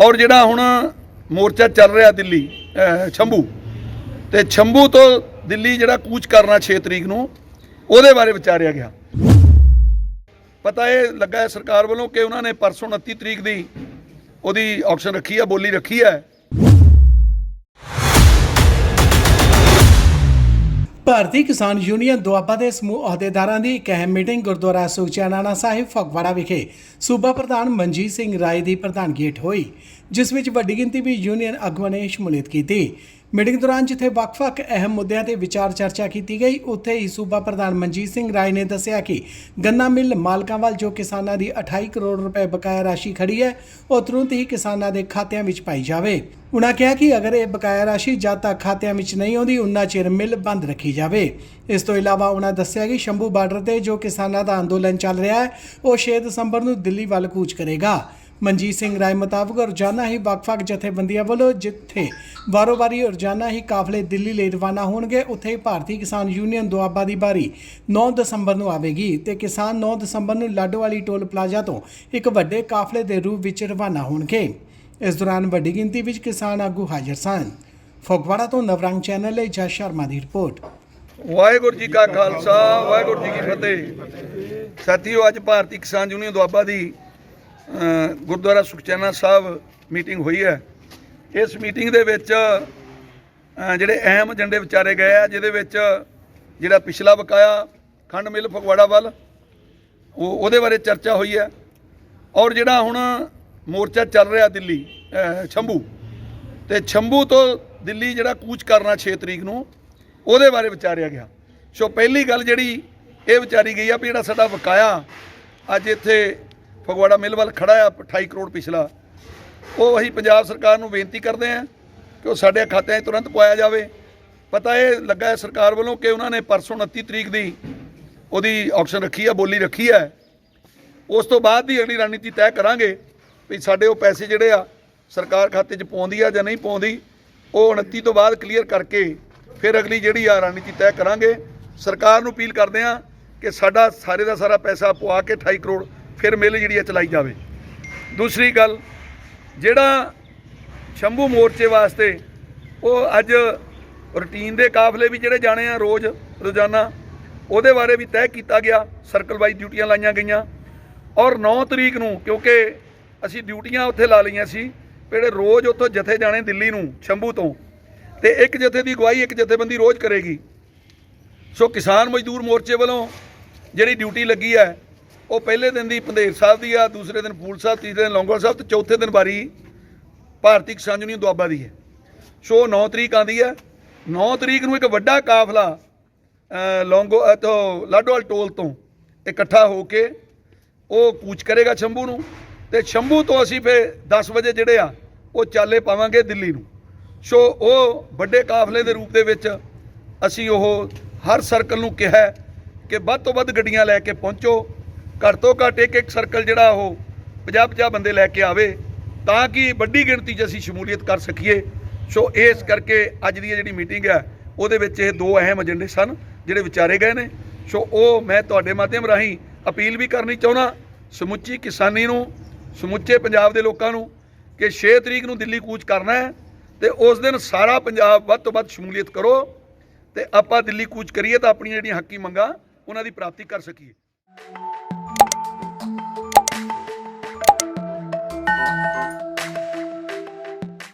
ਔਰ ਜਿਹੜਾ ਹੁਣ ਮੋਰਚਾ ਚੱਲ ਰਿਹਾ ਦਿੱਲੀ, ਅਹ, ਸ਼ੰਭੂ, ਤੇ ਸ਼ੰਭੂ ਤੋਂ ਦਿੱਲੀ ਜਿਹੜਾ ਕੂਚ ਕਰਨਾ 6 ਤਰੀਕ ਨੂੰ, ਉਹਦੇ ਬਾਰੇ ਵਿਚਾਰਿਆ ਗਿਆ। ਪਤਾ ਇਹ ਲੱਗਾ ਹੈ ਸਰਕਾਰ ਵੱਲੋਂ ਕਿ ਉਹਨਾਂ ਨੇ ਪਰਸੋਂ 29 ਤਰੀਕ ਦੀ ਉਹਦੀ ਆਕਸ਼ਨ ਰੱਖੀ ਹੈ, ਬੋਲੀ ਰੱਖੀ ਹੈ। ਭਾਰਤੀ ਕਿਸਾਨ ਯੂਨੀਅਨ ਦੁਆਬਾ ਦੇ ਸਮੂਹ ਅਹੁਦੇਦਾਰਾਂ ਦੀ ਇੱਕ ਅਹਿਮ ਮੀਟਿੰਗ ਗੁਰਦੁਆਰਾ ਸੁਖਚੈਨਾਨਾ ਸਾਹਿਬ ਫਗਵਾੜਾ ਵਿਖੇ ਸੂਬਾ ਪ੍ਰਧਾਨ ਮਨਜੀਤ ਸਿੰਘ ਰਾਏ ਦੀ ਪ੍ਰਧਾਨਗੀ ਹੇਠ ਹੋਈ, ਜਿਸ ਵਿੱਚ ਵੱਡੀ ਗਿਣਤੀ ਵਿੱਚ ਯੂਨੀਅਨ ਆਗੂਆਂ ਨੇ ਸ਼ਮੂਲੀਅਤ ਕੀਤੀ। ਮੀਟਿੰਗ ਦੌਰਾਨ ਜਿੱਥੇ ਵੱਖ-ਵੱਖ ਅਹਿਮ ਮੁੱਦਿਆਂ ਤੇ ਵਿਚਾਰ ਚਰਚਾ ਕੀਤੀ ਗਈ, ਉੱਥੇ ਹੀ ਸੂਬਾ ਪ੍ਰਧਾਨ ਮਨਜੀਤ ਸਿੰਘ ਰਾਏ ਨੇ ਦੱਸਿਆ ਕਿ ਗੰਨਾ ਮਿੱਲ ਮਾਲਕਾਂ ਵੱਲ ਜੋ ਕਿਸਾਨਾਂ ਦੀ 28 ਕਰੋੜ ਰੁਪਏ ਬਕਾਇਆ ਰਾਸ਼ੀ ਖੜੀ ਹੈ, ਉਹ ਤੁਰੰਤ ਹੀ ਕਿਸਾਨਾਂ ਦੇ ਖਾਤਿਆਂ ਵਿੱਚ ਪਾਈ ਜਾਵੇ। ਉਨ੍ਹਾਂ ਕਿਹਾ ਕਿ ਅਗਰ ਇਹ ਬਕਾਇਆ ਰਾਸ਼ੀ ਜਦ ਤੱਕ ਖਾਤਿਆਂ ਵਿੱਚ ਨਹੀਂ ਆਉਂਦੀ ਉਨਾ ਚਿਰ ਮਿੱਲ ਬੰਦ ਰੱਖੀ ਜਾਵੇ। ਇਸ ਤੋਂ ਇਲਾਵਾ ਉਨ੍ਹਾਂ ਦੱਸਿਆ ਕਿ ਸ਼ੰਭੂ ਬਾਰਡਰ ਤੇ ਜੋ ਕਿਸਾਨਾਂ ਦਾ ਅੰਦੋਲਨ ਚੱਲ ਰਿਹਾ ਹੈ, ਉਹ 6 ਦਸੰਬਰ ਨੂੰ ਦਿੱਲੀ ਵੱਲ ਕੂਚ ਕਰੇਗਾ। ਮਨਜੀਤ ਸਿੰਘ ਰਾਏ ਮੁਤਾਬਕ ਰੋਜ਼ਾਨਾ ਹੀ ਵੱਖ-ਵੱਖ ਜਥੇਬੰਦੀਆਂ ਵੱਲੋਂ ਜਿੱਥੇ ਵਾਰੋ-ਵਾਰੀ ਰੋਜ਼ਾਨਾ ਹੀ ਕਾਫਲੇ ਦਿੱਲੀ ਲਈ ਰਵਾਨਾ ਹੋਣਗੇ, ਉੱਥੇ ਹੀ ਭਾਰਤੀ ਕਿਸਾਨ ਯੂਨੀਅਨ ਦੁਆਬਾ ਦੀ ਬਾਰੀ 9 ਦਸੰਬਰ ਨੂੰ ਆਵੇਗੀ ਤੇ ਕਿਸਾਨ 9 ਦਸੰਬਰ ਨੂੰ ਲਾਡੋਵਾਲੀ ਟੋਲ ਪਲਾਜ਼ਾ ਤੋਂ ਇੱਕ ਵੱਡੇ ਕਾਫਲੇ ਦੇ ਰੂਪ ਵਿੱਚ ਰਵਾਨਾ ਹੋਣਗੇ। ਇਸ ਦੌਰਾਨ ਵੱਡੀ ਗਿਣਤੀ ਵਿੱਚ ਕਿਸਾਨ ਆਗੂ ਹਾਜ਼ਰ ਸਨ। ਫਗਵਾੜਾ ਤੋਂ ਨਵਰੰਗ ਚੈਨਲ ਲਈ ਜਸ ਸ਼ਰਮਾ ਦੀ ਰਿਪੋਰਟ। ਵਾਹਿਗੁਰੂ ਜੀ ਕਾ ਖਾਲਸਾ, ਵਾਹਿਗੁਰੂ ਜੀ ਕੀ ਫਤਿਹ। ਸਾਥੀਓ, ਅੱਜ ਭਾਰਤੀ ਕਿਸਾਨ ਯੂਨੀਅਨ ਦੁਆਬਾ ਦੀ ਗੁਰਦੁਆਰਾ ਸੁਖਚੈਨਾ ਸਾਹਿਬ ਮੀਟਿੰਗ ਹੋਈ ਹੈ। ਇਸ ਮੀਟਿੰਗ ਦੇ ਵਿੱਚ ਜਿਹੜੇ ਅਹਿਮ ਏਜੰਡੇ ਵਿਚਾਰੇ ਗਏ ਆ, ਜਿਹਦੇ ਵਿੱਚ ਜਿਹੜਾ ਪਿਛਲਾ ਬਕਾਇਆ ਖੰਡ ਮਿਲ ਫਗਵਾੜਾ ਵੱਲ, ਉਹ ਉਹਦੇ ਬਾਰੇ ਚਰਚਾ ਹੋਈ ਹੈ। ਔਰ ਜਿਹੜਾ ਹੁਣ ਮੋਰਚਾ ਚੱਲ ਰਿਹਾ ਦਿੱਲੀ ਅ, ਸ਼ੰਭੂ। ਤੇ ਸ਼ੰਭੂ ਤੋਂ ਦਿੱਲੀ ਜਿਹੜਾ ਕੂਚ ਕਰਨਾ 6 ਤਰੀਕ ਨੂੰ ਉਹਦੇ ਬਾਰੇ ਵਿਚਾਰਿਆ ਗਿਆ। ਸੋ ਪਹਿਲੀ ਗੱਲ ਜਿਹੜੀ ਇਹ ਵਿਚਾਰੀ ਗਈ ਆ ਵੀ ਜਿਹੜਾ ਸਾਡਾ ਬਕਾਇਆ ਅੱਜ ਇੱਥੇ ਫਗਵਾੜਾ ਮਿਲ ਵੱਲ ਖੜਾ ਆ 28 ਕਰੋੜ ਪਿਛਲਾ ਉਹ ਅਸੀਂ ਪੰਜਾਬ ਸਰਕਾਰ ਨੂੰ ਬੇਨਤੀ ਕਰਦੇ ਆ ਕਿ ਉਹ ਸਾਡੇ ਖਾਤਿਆਂ 'ਚ ਤੁਰੰਤ ਪਾਇਆ ਜਾਵੇ। ਪਤਾ ਇਹ ਲੱਗਾ ਹੈ ਸਰਕਾਰ ਵੱਲੋਂ ਕਿ ਉਹਨਾਂ ਨੇ ਪਰਸੋਂ 29 ਤਰੀਕ ਦੀ ਉਹਦੀ ਆਕਸ਼ਨ ਰੱਖੀ ਆ ਬੋਲੀ ਰੱਖੀ ਹੈ। ਉਸ ਤੋਂ ਬਾਅਦ ਦੀ ਅਗਲੀ ਰਣਨੀਤੀ ਤੈਅ ਕਰਾਂਗੇ। ਵੀ ਸਾਡੇ ਉਹ ਪੈਸੇ ਜਿਹੜੇ ਆ, ਸਰਕਾਰ ਖਾਤੇ 'ਚ ਪਾਉਂਦੀ ਆ ਜਾਂ ਨਹੀਂ ਪਾਉਂਦੀ, ਉਹ 29 ਤੋਂ ਬਾਅਦ ਕਲੀਅਰ ਕਰਕੇ ਫਿਰ ਅਗਲੀ ਜਿਹੜੀ ਆ ਰਣਨੀਤੀ ਤੈਅ ਕਰਾਂਗੇ। ਸਰਕਾਰ ਨੂੰ ਅਪੀਲ ਕਰਦੇ ਆ ਕਿ ਸਾਡਾ ਸਾਰੇ ਦਾ ਸਾਰਾ ਪੈਸਾ ਪਵਾ ਕੇ 28 ਕਰੋੜ ਫਿਰ ਮਿਲ ਜਿਹੜੀ ਆ ਚਲਾਈ ਜਾਵੇ। ਦੂਸਰੀ ਗੱਲ, ਜਿਹੜਾ ਸ਼ੰਭੂ ਮੋਰਚੇ ਵਾਸਤੇ ਉਹ ਅੱਜ ਰੂਟੀਨ ਦੇ ਕਾਫਲੇ ਵੀ ਜਿਹੜੇ ਜਾਣੇ ਆ ਰੋਜ਼ ਰੋਜ਼ਾਨਾ, ਉਹਦੇ ਬਾਰੇ ਵੀ ਤੈਅ ਕੀਤਾ ਗਿਆ। ਸਰਕਲ ਵਾਈਜ਼ ਡਿਊਟੀਆਂ ਲਾਈਆਂ ਗਈਆਂ। ਔਰ 9 ਤਰੀਕ ਨੂੰ, ਕਿਉਂਕਿ ਅਸੀਂ ਡਿਊਟੀਆਂ ਉੱਥੇ ਲਾ ਲਈਆਂ ਸੀ ਜਿਹੜੇ ਰੋਜ਼ ਉੱਥੋਂ ਜਥੇ ਜਾਣੇ ਦਿੱਲੀ ਨੂੰ ਸ਼ੰਭੂ ਤੋਂ। ਤੇ ਇੱਕ ਜਥੇ ਦੀ ਅਗਵਾਈ ਇੱਕ ਜਥੇਬੰਦੀ ਰੋਜ਼ ਕਰੇਗੀ। ਸੋ ਕਿਸਾਨ ਮਜ਼ਦੂਰ ਮੋਰਚੇ ਵੱਲੋਂ ਜਿਹੜੀ ਡਿਊਟੀ ਲੱਗੀ ਹੈ ਉਹ ਪਹਿਲੇ ਦਿਨ ਦੀ ਪੰਧੇਰ ਸਾਹਿਬ ਦੀ ਆ ਦੂਸਰੇ ਦਿਨ ਫੂਲ ਸਾਹਿਬ ਤੀਸਰੇ ਦਿਨ ਲੌਂਗੋਵਾਲ ਸਾਹਿਬ ਤੇ ਚੌਥੇ ਦਿਨ ਵਾਰੀ ਭਾਰਤੀ ਕਿਸਾਨ ਯੂਨੀਅਨ ਦੁਆਬਾ ਦੀ ਹੈ। ਸੋ 9 ਤਰੀਕ ਆਂਦੀ ਹੈ। 9 ਤਰੀਕ ਨੂੰ ਇੱਕ ਵੱਡਾ ਕਾਫਲਾ ਲੌਂਗੋ ਅ, ਤੋਂ ਲਾਡੋਵਾਲ ਟੋਲ ਤੋਂ ਇਕੱਠਾ ਹੋ ਕੇ ਉਹ ਕੂਚ ਕਰੇਗਾ ਸ਼ੰਭੂ ਨੂੰ। ਤੇ ਸ਼ੰਭੂ ਤੋਂ ਅਸੀਂ ਫੇ 10 ਵਜੇ ਜਿਹੜੇ ਆ, ਉਹ ਚਾਲੇ ਪਾਵਾਂਗੇ ਦਿੱਲੀ ਨੂੰ। ਸੋ ਉਹ ਵੱਡੇ ਕਾਫਲੇ ਦੇ ਰੂਪ ਦੇ ਵਿੱਚ ਅਸੀਂ ਉਹ ਹਰ ਸਰਕਲ ਨੂੰ ਕਿਹਾ ਕਿ ਵੱਧ ਤੋਂ ਵੱਧ ਗੱਡੀਆਂ ਲੈ ਕੇ ਪਹੁੰਚੋ। ਘੱਟ ਤੋਂ ਘੱਟ ਇੱਕ ਇੱਕ ਸਰਕਲ ਜਿਹੜਾ ਉਹ 50 50 ਬੰਦੇ ਲੈ ਕੇ ਆਵੇ ਤਾਂ ਕਿ ਵੱਡੀ ਗਿਣਤੀ 'ਚ ਅਸੀਂ ਸ਼ਮੂਲੀਅਤ ਕਰ ਸਕੀਏ। ਸੋ ਇਸ ਕਰਕੇ ਅੱਜ ਦੀ ਇਹ ਜਿਹੜੀ ਮੀਟਿੰਗ ਹੈ, ਉਹਦੇ ਵਿੱਚ ਇਹ ਦੋ ਅਹਿਮ ਏਜੰਡੇ ਸਨ ਜਿਹੜੇ ਵਿਚਾਰੇ ਗਏ ਨੇ। ਸੋ ਉਹ ਮੈਂ ਤੁਹਾਡੇ ਮਾਧਿਅਮ ਰਾਹੀਂ ਅਪੀਲ ਵੀ ਕਰਨੀ ਚਾਹੁੰਦਾ ਸਮੁੱਚੀ ਕਿਸਾਨੀ ਨੂੰ ਸਮੁੱਚੇ ਪੰਜਾਬ ਦੇ ਲੋਕਾਂ ਨੂੰ ਕਿ 6 ਤਰੀਕ ਨੂੰ ਦਿੱਲੀ ਕੂਚ ਕਰਨਾ ਹੈ ਤੇ ਉਸ ਦਿਨ ਸਾਰਾ ਪੰਜਾਬ ਵੱਧ ਤੋਂ ਵੱਧ ਸ਼ਮੂਲੀਅਤ ਕਰੋ ਤੇ ਆਪਾਂ ਦਿੱਲੀ ਕੂਚ ਕਰੀਏ ਤਾਂ ਆਪਣੀਆਂ ਜਿਹੜੀਆਂ ਹੱਕੀ ਮੰਗਾਂ ਉਹਨਾਂ ਦੀ ਪ੍ਰਾਪਤੀ ਕਰ ਸਕੀਏ।